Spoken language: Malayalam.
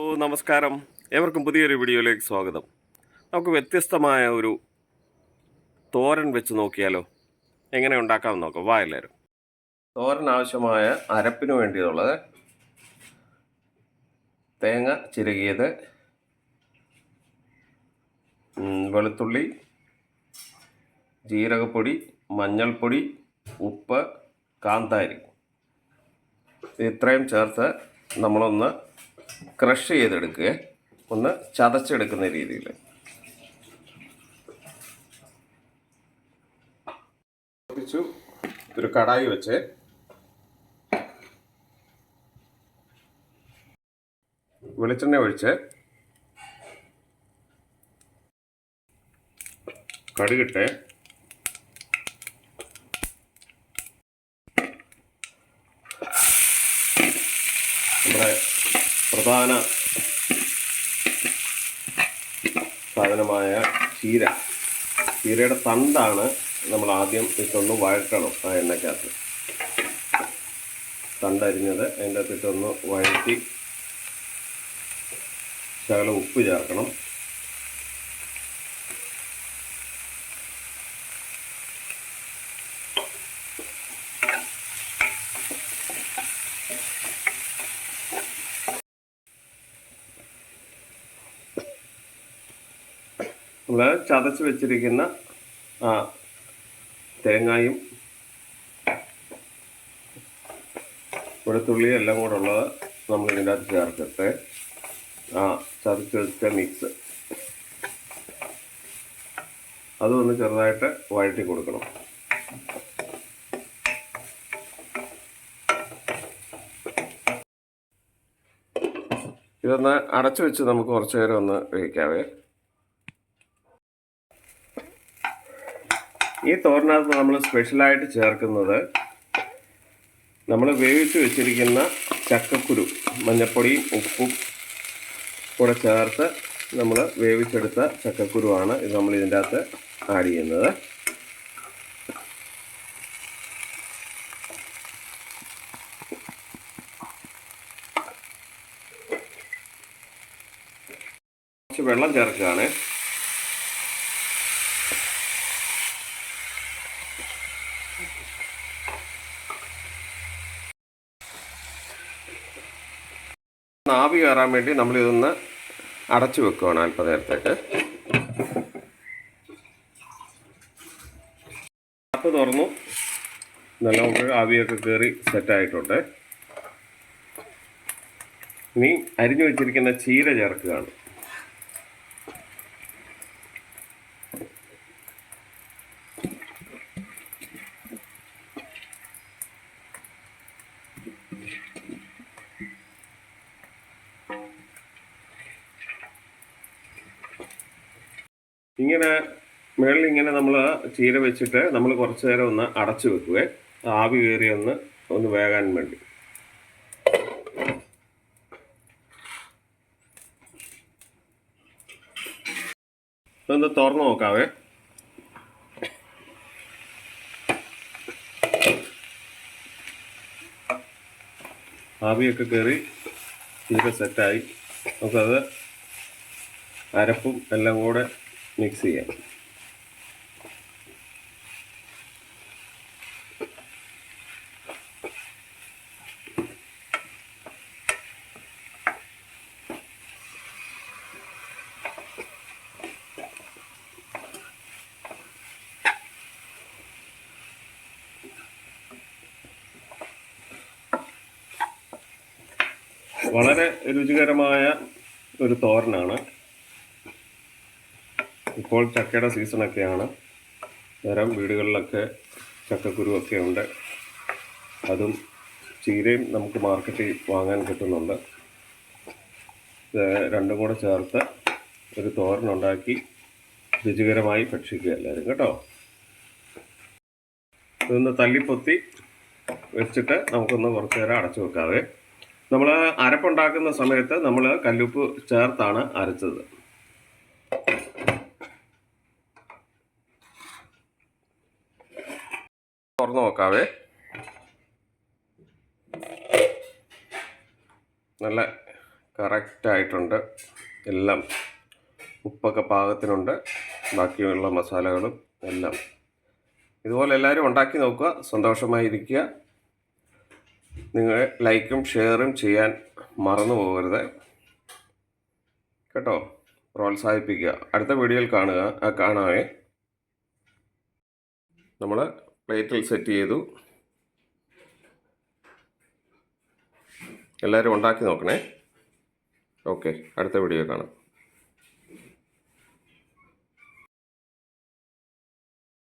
നമസ്കാരം. ഏവർക്കും പുതിയൊരു വീഡിയോയിലേക്ക് സ്വാഗതം. നമുക്ക് വ്യത്യസ്തമായ ഒരു തോരൻ വെച്ച് നോക്കിയാലോ? എങ്ങനെ ഉണ്ടാക്കാമെന്ന് നോക്കാം. വാ എല്ലാവരും. തോരൻ ആവശ്യമായ അരപ്പിന് വേണ്ടിയുള്ളത് തേങ്ങ ചിരകിയത് വെളുത്തുള്ളി ജീരകപ്പൊടി മഞ്ഞൾപ്പൊടി ഉപ്പ് കാന്താരി. ഇത്രയും ചേർത്ത് നമ്മളൊന്ന് ക്രഷ് ചെയ്തെടുക്കുക ഒന്ന് ചതച്ചെടുക്കുന്ന രീതിയിൽ ഒരു കടായി വെച്ച്. വെളിച്ചെണ്ണ ഒഴിച്ച്. കടുകിട്ട്. നമ്മുടെ പ്രധാന സാധനമായ ചീര. ചീരയുടെ തണ്ടാണ് നമ്മൾ ആദ്യം ഇട്ടൊന്ന് വഴറ്റണം ആ എണ്ണയ്ക്കകത്ത്. തണ്ടരിഞ്ഞത് അതിന്റെ അകത്തിട്ടൊന്ന് വഴറ്റി ശകലം ഉപ്പ് ചേർക്കണം. നമ്മൾ ചതച്ച് വെച്ചിരിക്കുന്ന തേങ്ങായും വെളുത്തുള്ളിയും എല്ലാം കൂടെ ഉള്ളത് നമ്മൾ ഇതിന്റെ അകത്ത് ചേർത്തിട്ട് ആ ചതച്ച് വെച്ച മിക്സ് അതൊന്ന് ചെറുതായിട്ട് വഴറ്റി കൊടുക്കണം. ഇതൊന്ന് അടച്ചു വെച്ച് നമുക്ക് കുറച്ചു നേരം ഒന്ന് വേവിക്കാവേ. ഈ തോരനകത്ത് നമ്മൾ സ്പെഷ്യലായിട്ട് ചേർക്കുന്നത് നമ്മൾ വേവിച്ച് വെച്ചിരിക്കുന്ന ചക്കക്കുരു മഞ്ഞപ്പൊടിയും ഉപ്പും കൂടെ ചേർത്ത് നമ്മൾ വേവിച്ചെടുത്ത ചക്കക്കുരുവാണ് ഇത് നമ്മൾ ഇതിന്റെ അകത്ത് ആഡ് ചെയ്യുന്നത്. കുറച്ച് വെള്ളം ചേർക്കുകയാണ്. ആവി കയറാൻ വേണ്ടി നമ്മൾ ഇതൊന്ന് അടച്ചു വെക്കുകയാണ് അല്പനേരത്തേക്ക്. അപ്പ് തുറന്നു. നല്ല ആവിയൊക്കെ കയറി സെറ്റായിട്ടുണ്ട് ഇനി അരിഞ്ഞു വെച്ചിരിക്കുന്ന ചീര ചേർക്കുകയാണ്. ഇങ്ങനെ മേളിൽ ഇങ്ങനെ നമ്മൾ ചീര വെച്ചിട്ട് നമ്മൾ കുറച്ച് നേരം ഒന്ന് അടച്ചു വെക്കുക ആവി കയറി ഒന്ന് ഒന്ന് വേകാൻ വേണ്ടി. ഒന്ന് തുറന്ന് നോക്കാവേ. ആവിയൊക്കെ കയറി ചീര സെറ്റായി നമുക്കത് അരപ്പും എല്ലാം കൂടെ മിക്സ് ചെയ്യാം. വളരെ രുചികരമായ ഒരു തോരനാണ്. ഇപ്പോൾ ചക്കയുടെ സീസണൊക്കെയാണ് നേരം വീടുകളിലൊക്കെ ചക്കക്കുരുവൊക്കെ ഉണ്ട്. അതും ചീരയും നമുക്ക് മാർക്കറ്റിൽ വാങ്ങാൻ കിട്ടുന്നുണ്ട്. രണ്ടും കൂടെ ചേർത്ത് ഒരു തോരനുണ്ടാക്കി രുചികരമായി ഭക്ഷിക്കുക എല്ലാവരും കേട്ടോ. ഇതൊന്ന് തല്ലിപ്പൊത്തി വെച്ചിട്ട് നമുക്കൊന്ന് കുറച്ച് നേരം അടച്ചു വെക്കാവേ. നമ്മൾ അരപ്പുണ്ടാക്കുന്ന സമയത്ത് നമ്മൾ കല്ലുപ്പ് ചേർത്താണ് അരച്ചത്. തുറന്നു നോക്കാവേ. നല്ല കറക്റ്റായിട്ടുണ്ട് എല്ലാം ഉപ്പൊക്കെ പാകത്തിനുണ്ട്. ബാക്കിയുള്ള മസാലകളും എല്ലാം. ഇതുപോലെ എല്ലാവരും ഉണ്ടാക്കി നോക്കുക. സന്തോഷമായി ഇരിക്കുക. നിങ്ങൾ ലൈക്കും ഷെയറും ചെയ്യാൻ മറന്നു പോകരുത്. കേട്ടോ? പ്രോത്സാഹിപ്പിക്കുക. അടുത്ത വീഡിയോയിൽ കാണുക. കാണാവേ. നമ്മൾ പ്ലേറ്റിൽ സെറ്റ് ചെയ്തു. എല്ലാവരും ഉണ്ടാക്കി നോക്കണേ. ഓക്കെ അടുത്ത വീഡിയോ കാണാം.